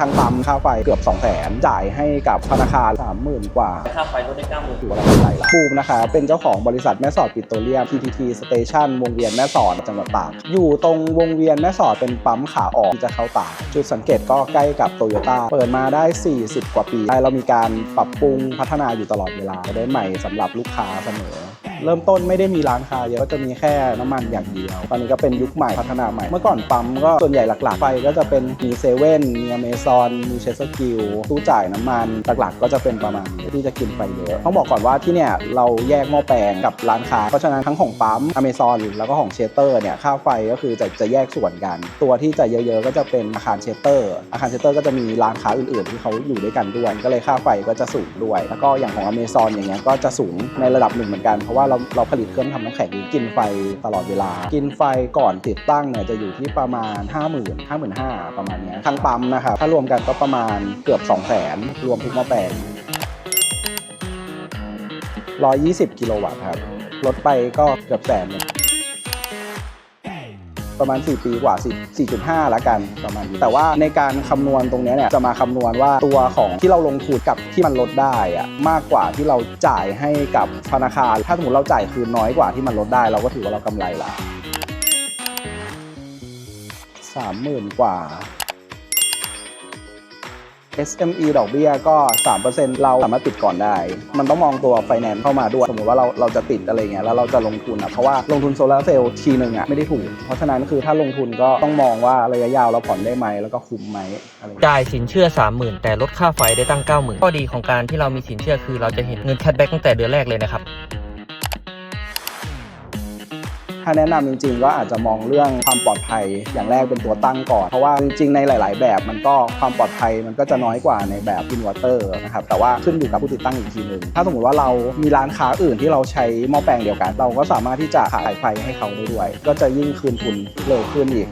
ทางปั๊มค่าไฟเกือบ 2 0 0 0 0 0จ่ายให้กับธนาคาร 30,000 กว่า ค่าไฟลดได้เก้าหมื่นถือว่าเรากำไรละบูมนะคะ เป็นเจ้าของบริษัทแม่สอดปิโตรเลียม PTT Station วงเวียนแม่สอดจังหวัดตากอยู่ตรงวงเวียนแม่สอดเป็นปั๊มขาออกที่จะเข้าตากจุดสังเกตก็ใกล้กับโตโยต้าเปิดมาได้ 40 กว่าปีเรามีการปรับปรุงพัฒนาอยู่ตลอดเวลาได้ใหม่สำหรับลูกค้าเสมอ เริ่มต้นไม่ได้มีร้านค้าเยอะก็จะมีแค่น้ำมันอย่างเดียว ตอนนี้ก็เป็นยุคใหม่พัฒนาใหม่ เมื่อก่อนปั๊มก็ส่วนใหญ่หลักๆ ไปก็จะเป็นมีเซเว่นมีอเมซอนมีเชสกิลตู้จ่ายน้ำมันหลักๆก็จะเป็นประมาณนี้ที่จะกินไฟเยอะต้องบอกก่อนว่าที่เนี่ยเราแยกหม้อแปลงกับร้านค้าเพราะฉะนั้นทั้งของปั๊มอเมซอนแล้วก็ของเชสเตอร์เนี่ยค่าไฟก็คือจะจะแยกส่วนกัน ตัวที่จะเยอะๆ ก็จะเป็นอาคารเชสเตอร์ อาคารเชสเตอร์ก็จะมีร้านค้าอื่นๆ ที่เขาอยู่ด้วยกันด้วยก็เลยค่าไฟก็จะสูงด้วย แล้วก็อย่างของอเมซอนอย่างเงี้ยก็จะสูงในระดับหนึ่งเหมือนกันเพราะว่าเราเราผลิตเครื่องทำน้ำแข็งกินไฟตลอดเวลา กินไฟก่อนติดตั้งเนี่ยจะอยู่ที่ประมาณ 5 0 0 0 0 0 5 5 0 0 0ประมาณเนี้ยทั้งปั๊มนะครับถ้ารวมกันก็ประมาณเกือบ 2 0 0แสนรวมทุกหม้อแปลง120 กิโลวัตต์ครับลดไปก็เกือบแสนเลย ประมาณ 4 ปีกว่า4 4.5 ละกันประมาณนี้แต่ว่าในการคำนวณตรงเนี้ยเนี่ยจะมาคำนวณว่าตัวของที่เราลงทุนกับที่มันลดได้อะมากกว่าที่เราจ่ายให้กับธนาคาร ถ้าสมมติเราจ่ายคืนน้อยกว่าที่มันลดได้ เราก็ถือว่าเรากำไรละสามหมื่นกว่า SME ดอกเบี้ยก็ 3%เราสามารถติดก่อนได้ มันต้องมองตัวไฟแนนซ์เข้ามาด้วย สมมติว่าเราเราจะติดอะไรเงี้ย แล้วเราจะลงทุนอะ เพราะว่าลงทุนโซลาร์เซลล์ทีหนึ่งอะไม่ได้ถูก เพราะฉะนั้นคือถ้าลงทุนก็ต้องมองว่าระยะยาวเราผ่อนได้ไหม แล้วก็คุ้มไหมอะไรเงี้ยจ่ายสินเชื่อ 30,000 แต่ลดค่าไฟได้ตั้ง 90,000ข้อดีของการที่เรามีสินเชื่อคือเราจะเห็นเงินแคชแบ็กตั้งแต่เดือนแรกเลยนะครับาแนะนำจริง ๆ ก็อาจจะมองเรื่องความปลอดภัยอย่างแรกเป็นตัวตั้งก่อน เพราะว่าจริง ๆ ในหลาย ๆ แบบมันก็ความปลอดภัยมันก็จะน้อยกว่าในแบบอินเวอร์เตอร์นะครับแต่ว่าขึ้นอยู่กับผู้ติดตั้งอีกทีหนึ่งถ้าสมมติว่าเรามีร้านค้าอื่นที่เราใช้หม้อแปลงเดียวกัน เราก็สามารถที่จะขายไฟให้เขาได้ด้วย ก็จะยิ่งคืนทุนเร็วขึ้นอีก